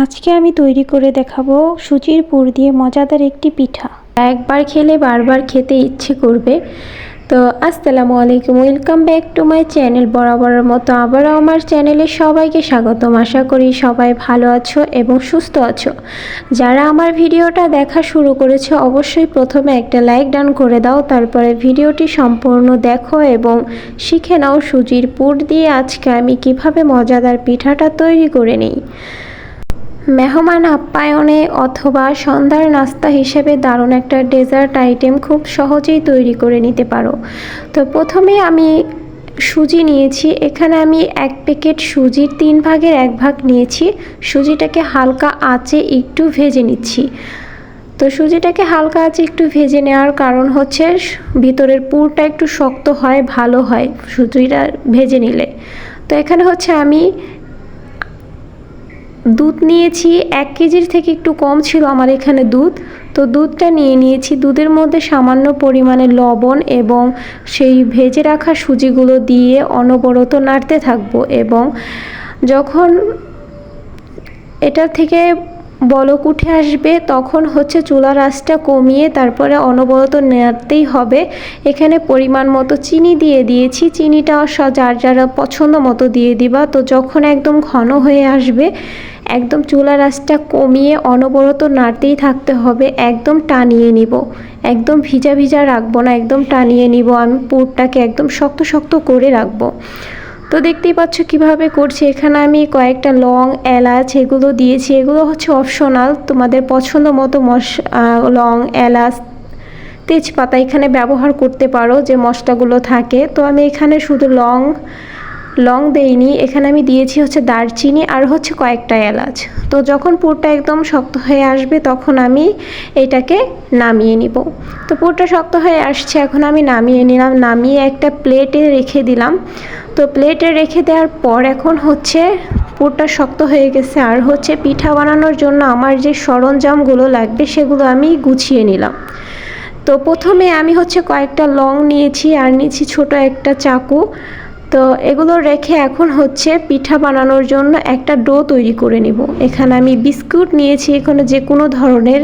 আজকে আমি তৈরি করে দেখাবো সুজির পুর দিয়ে মজাদার একটি পিঠা। একবার খেলে বারবার খেতে ইচ্ছে করবে। তো আসসালামু আলাইকুম, welcome back to my channel বরাবরের মতো আবারও আমার চ্যানেলে সবাইকে স্বাগতম। আশা করি সবাই ভালো আছো এবং সুস্থ আছো। যারা আমার ভিডিওটা দেখা শুরু করেছ, অবশ্যই প্রথমে একটা লাইক ডান করে দাও, তারপরে ভিডিওটি সম্পূর্ণ দেখো এবং শিখে নাও সুজির পুর দিয়ে আজকে আমি কীভাবে মজাদার পিঠাটা তৈরি করে নিই। মেহমান আপ্যায়নে অথবা সন্ধ্যার নাস্তা হিসেবে দারুণ একটা ডেজার্ট আইটেম খুব সহজেই তৈরি করে নিতে পারো। তো প্রথমে আমি সুজি নিয়েছি, এখানে আমি এক প্যাকেট সুজির তিন ভাগের এক ভাগ নিয়েছি। সুজিটাকে হালকা আঁচে একটু ভেজে নিচ্ছি। তো সুজিটাকে হালকা আছে একটু ভেজে নেওয়ার কারণ হচ্ছে ভিতরের পুরটা একটু শক্ত হয়, ভালো হয় সুজিটা ভেজে নিলে। তো এখানে হচ্ছে আমি দুধ নিয়েছি, এক কেজির থেকে একটু কম ছিল আমার এখানে দুধ। তো দুধটা নিয়ে নিয়েছি। দুধের মধ্যে সামান্য পরিমাণে লবণ এবং সেই ভেজে রাখা সুজিগুলো দিয়ে অনবরত নাড়তে থাকব এবং যখন এটা থেকে বলক উঠে আসবে, তখন হচ্ছে চুলার আঁচটা কমিয়ে তারপরে অনবরত নাড়তেই হবে। এখানে পরিমাণ মতো চিনি দিয়ে দিয়েছি। চিনিটা যার যারা পছন্দ মতো দিয়ে দিবা। তো যখন একদম ঘন হয়ে আসবে, একদম চুলার আঁচটা কমিয়ে অনবরত নাড়তেই থাকতে হবে। একদম টানিয়ে নিব। একদম ভিজা ভিজা রাখব না, একদম টানিয়ে নিব। আমি পুরটাকে একদম শক্ত শক্ত করে রাখব। তো দেখতেই পাচ্ছ কীভাবে করছি। এখানে আমি কয়েকটা লং, এলাচ এগুলো দিয়েছি। এগুলো হচ্ছে অপশনাল তোমাদের পছন্দ মতো মশ লং, এলাচ, তেজপাতা এখানে ব্যবহার করতে পারো যে মশলাগুলো থাকে। তো আমি এখানে শুধু লং লং দেইনি, এখানে আমি দিয়েছি হচ্ছে দারচিনি আর হচ্ছে কয়েকটা এলাচ। তো যখন পুরটা একদম শক্ত হয়ে আসবে তখন আমি এটাকে নামিয়ে নিব। তো পুরটা শক্ত হয়ে আসছে, এখন আমি নামিয়ে নিলাম। নামিয়ে একটা প্লেটে রেখে দিলাম। তো প্লেটে রেখে দেওয়ার পর এখন হচ্ছে পুরটা শক্ত হয়ে গেছে। আর হচ্ছে পিঠা বানানোর জন্য আমার যে সরঞ্জামগুলো লাগবে সেগুলো আমি গুছিয়ে নিলাম। তো প্রথমে আমি হচ্ছে কয়েকটা লং নিয়েছি আর নিয়েছি ছোট একটা চাকু। তো এগুলো রেখে এখন হচ্ছে পিঠা বানানোর জন্য একটা ডো তৈরি করে নিব। এখানে আমি বিস্কুট নিয়েছি, এখানে যে কোনো ধরনের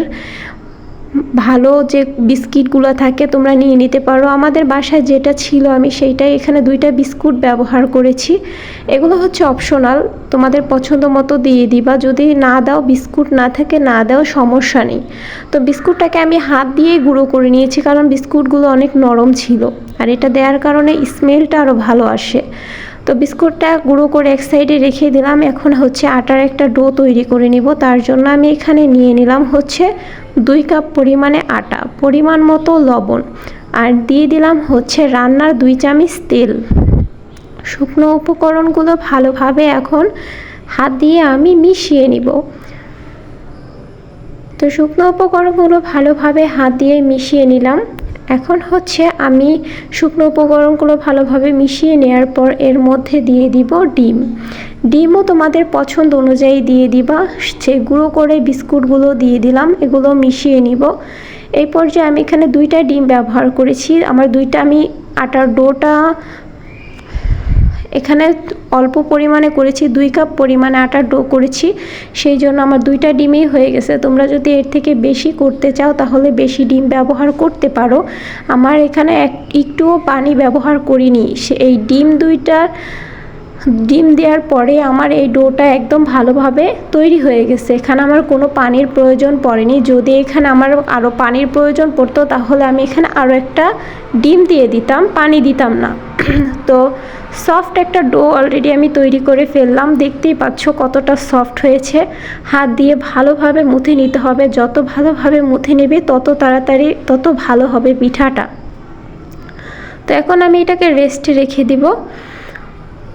ভালো যে বিস্কিটগুলো থাকে তোমরা নিয়ে নিতে পারো। আমাদের বাসায় যেটা ছিল আমি সেইটাই। এখানে দুইটা বিস্কুট ব্যবহার করেছি। এগুলো হচ্ছে অপশনাল। তোমাদের পছন্দ মতো দিয়ে দিবা। যদি না দাও, বিস্কুট না থাকে, না দাও, সমস্যা নেই। তো বিস্কুটটাকে আমি হাত দিয়ে গুঁড়ো করে নিয়েছি, কারণ বিস্কুটগুলো অনেক নরম ছিল। আর এটা দেওয়ার কারণে স্মেলটা আরও ভালো আসে। তো বিস্কুটটা গুঁড়ো করে এক সাইডে রেখে দিলাম। এখন হচ্ছে আটার একটা ডো তৈরি করে নিব। তার জন্য আমি এখানে নিয়ে নিলাম হচ্ছে দুই কাপ পরিমাণে আটা, পরিমাণ মতো লবণ। আর দিয়ে দিলাম হচ্ছে রান্নার দুই চামচ তেল। শুকনো উপকরণগুলো ভালোভাবে এখন হাত দিয়ে আমি মিশিয়ে নিব। তো শুকনো উপকরণগুলো ভালোভাবে হাত দিয়ে মিশিয়ে নিলাম। এখন হচ্ছে আমি শুকনো উপকরণগুলো ভালোভাবে মিশিয়ে নেয়ার পর এর মধ্যে দিয়ে দিব ডিম। ডিমও তোমাদের পছন্দ অনুযায়ী দিয়ে দিবা। সে গুঁড়ো করে বিস্কুটগুলো দিয়ে দিলাম, এগুলো মিশিয়ে নিব। এই পর্যায়ে আমি এখানে দুইটা ডিম ব্যবহার করেছি। আমার দুইটা আমি আটার ডোটা এখানে অল্প পরিমাণে করেছি, দুই কাপ পরিমাণে আটার ডো করেছি। সেই জন্য আমার দুইটা ডিমেই হয়ে গেছে। তোমরা যদি এর থেকে বেশি করতে চাও, তাহলে বেশি ডিম ব্যবহার করতে পারো। আমার এখানে এক, একটুও পানি ব্যবহার করিনি। সে, এই ডিম দুইটার ডিম দেওয়ার পরে আমার এই ডোটা একদম ভালোভাবে তৈরি হয়ে গেছে। এখানে আমার কোনো পানির প্রয়োজন পড়েনি। যদি এখানে আমার আরও পানির প্রয়োজন পড়তো, তাহলে আমি এখানে আরও একটা ডিম দিয়ে দিতাম, পানি দিতাম না। তো সফট একটা ডো অলরেডি আমি তৈরি করে ফেললাম। দেখতেই পাচ্ছ কতটা সফট হয়েছে। হাত দিয়ে ভালোভাবে মুথে নিতে হবে। যত ভালোভাবে মুথে নেবে, তত তাড়াতাড়ি, তত ভালো হবে পিঠাটা। তো এখন আমি এটাকে রেস্টে রেখে দিব।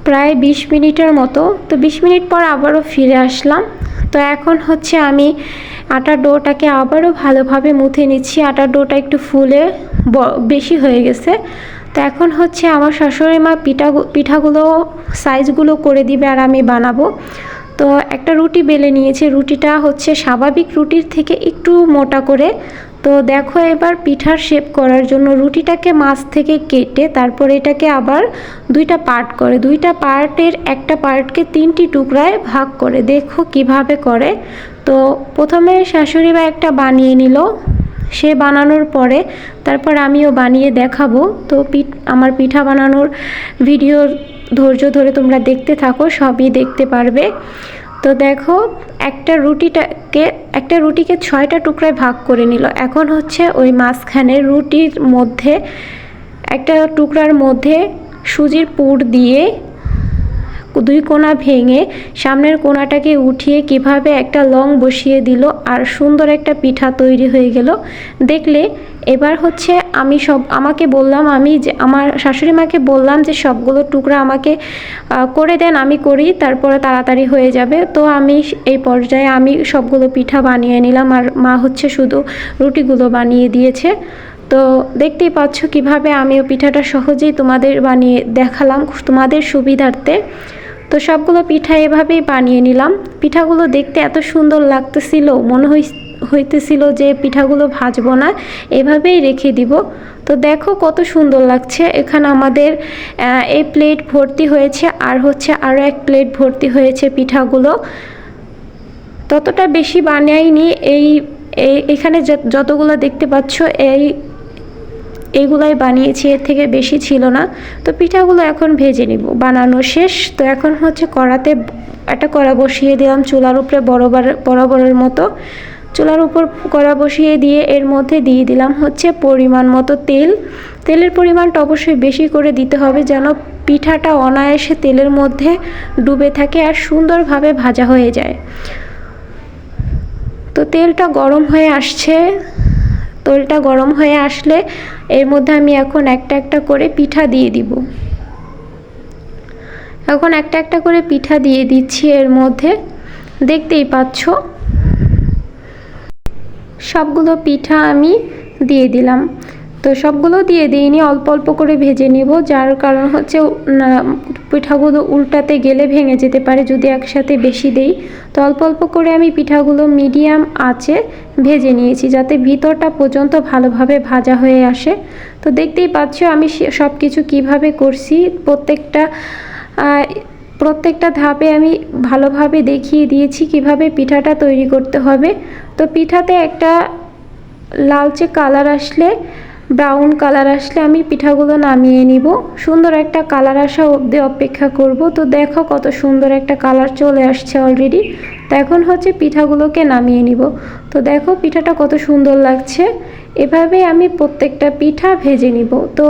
প্রায় বিশ মিনিটের মতো। তো বিশ মিনিট পর আবারও ফিরে আসলাম। তো এখন হচ্ছে আমি আটার ডোটাকে আবারও ভালোভাবে মুথে নিচ্ছি। আটার ডোটা একটু ফুলে বেশি হয়ে গেছে। তো এখন হচ্ছে আমার শাশুড়ি মা পিঠা পিঠাগুলো, সাইজগুলো করে দিবে আর আমি বানাবো। তো একটা রুটি বেলে নিয়েছি। রুটিটা হচ্ছে স্বাভাবিক রুটির থেকে একটু মোটা করে। তো দেখো এবার পিঠার শেপ করার জন্য রুটিটাকে মাছ থেকে কেটে তারপর এটাকে আবার দুইটা পার্ট করে। দুইটা পার্টের একটা পার্টকে তিনটি টুকরায় ভাগ করে। দেখো কীভাবে করে। তো প্রথমে শাশুড়ি বা একটা বানিয়ে নিল। সে বানানোর পরে তারপর আমিও বানিয়ে দেখাবো। তো পিঠ, আমার পিঠা বানানোর ভিডিওর ধৈর্য ধরে তোমরা দেখতে থাকো, সবই দেখতে পারবে। তো দেখো, একটা রুটিটাকে, একটা রুটিকে ছয়টা টুকরায় ভাগ করে নিল। এখন হচ্ছে ওই মাঝখানে রুটির মধ্যে, একটা টুকরার মধ্যে সুজির পুর দিয়ে দুই কোণা ভেঙে সামনের কোণাটাকে উঠিয়ে কীভাবে একটা লং বসিয়ে দিল আর সুন্দর একটা পিঠা তৈরি হয়ে গেল। দেখলে এবার হচ্ছে আমি সব, আমাকে বললাম আমি যে, আমার শাশুড়ি মাকে বললাম যে সবগুলো টুকরা আমাকে করে দেন, আমি করি, তারপরে তাড়াতাড়ি হয়ে যাবে। তো আমি এই পর্যায়ে আমি সবগুলো পিঠা বানিয়ে নিলাম আর মা হচ্ছে শুধু রুটিগুলো বানিয়ে দিয়েছে। তো দেখতেই পাচ্ছ কীভাবে আমিও পিঠাটা সহজেই তোমাদের বানিয়ে দেখালাম তোমাদের সুবিধার্থে। তো সবগুলো পিঠা এভাবেই বানিয়ে নিলাম। পিঠাগুলো দেখতে এত সুন্দর লাগতেছিল, মনে হই হইতেছিল যে পিঠাগুলো ভাজবো না, এভাবেই রেখে দিব। তো দেখো কত সুন্দর লাগছে। এখানে আমাদের এই প্লেট ভর্তি হয়েছে, আর হচ্ছে আরও এক প্লেট ভর্তি হয়েছে পিঠাগুলো। ততটা বেশি বানাইনি। এই এখানে যতগুলো দেখতে পাচ্ছ, এই এইগুলাই বানিয়েছি, এর থেকে বেশি ছিল না। তো পিঠাগুলো এখন ভেজে নিব। বানানো শেষ। তো এখন হচ্ছে কড়াতে একটা কড়া বসিয়ে দিলাম চুলার উপরে বরাবর, বরাবরের মতো। চুলার উপর কড়া বসিয়ে দিয়ে এর মধ্যে দিয়ে দিলাম হচ্ছে পরিমাণ মতো তেল। তেলের পরিমাণটা অবশ্যই বেশি করে দিতে হবে যেন পিঠাটা অনায়াসে তেলের মধ্যে ডুবে থাকে আর সুন্দরভাবে ভাজা হয়ে যায়। তো তেলটা গরম হয়ে আসছে। তেলটা গরম হয়ে আসলে এর মধ্যে আমি এখন একটা একটা করে পিঠা দিয়ে দিব। এখন একটা একটা করে পিঠা দিয়ে দিচ্ছি এর মধ্যে। দেখতেই পাচ্ছ? সবগুলো পিঠা আমি দিয়ে দিলাম। তো সবগুলো দিয়ে দিইনি, অল্প অল্প করে ভেজে নিব, যার কারণ হচ্ছে পিঠাগুলো উল্টাতে গেলে ভেঙে যেতে পারে যদি একসাথে বেশি দেই। তো অল্প অল্প করে আমি পিঠাগুলো মিডিয়াম আঁচে ভেজে নিয়েছি যাতে ভিতরটা পর্যন্ত ভালোভাবে ভাজা হয়ে আসে। তো দেখতেই পাচ্ছ আমি সব কিছু কীভাবে করছি। প্রত্যেকটা প্রত্যেকটা ধাপে আমি ভালোভাবে দেখিয়ে দিয়েছি কীভাবে পিঠাটা তৈরি করতে হবে। তো পিঠাতে একটা লালচে কালার আসলে ব্রাউন কালার আসলে আমি পিঠাগুলো নামিয়ে নিব। সুন্দর একটা কালার আসা অবধি অপেক্ষা করব। তো দেখো কত সুন্দর একটা কালার চলে আসছে অলরেডি তো এখন হচ্ছে পিঠাগুলোকে নামিয়ে নিব। তো দেখো পিঠাটা কত সুন্দর লাগছে। এভাবে আমি প্রত্যেকটা পিঠা ভেজে নিব। তো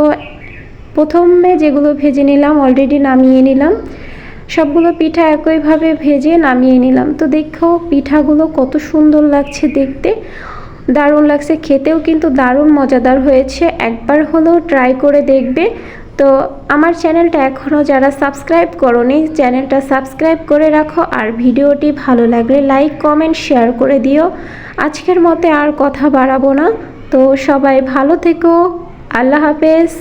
প্রথমে যেগুলো ভেজে নিলাম অলরেডি নামিয়ে নিলাম। সবগুলো পিঠা একইভাবে ভেজে নামিয়ে নিলাম। তো দেখো পিঠাগুলো কত সুন্দর লাগছে দেখতে। দারুণ লাগছে, খেতেও কিন্তু দারুণ মজাদার হয়েছে, একবার হলেও ট্রাই করে দেখবে। তো আমার চ্যানেলটা এখনও যারা সাবস্ক্রাইব করনি, চ্যানেলটা সাবস্ক্রাইব করে রাখো, আর ভিডিওটি ভালো লাগলে লাইক কমেন্ট শেয়ার করে দিও। আজকের মতে আর কথা বাড়াবো না। তো সবাই ভালো থেকো, আল্লাহ হাফেজ।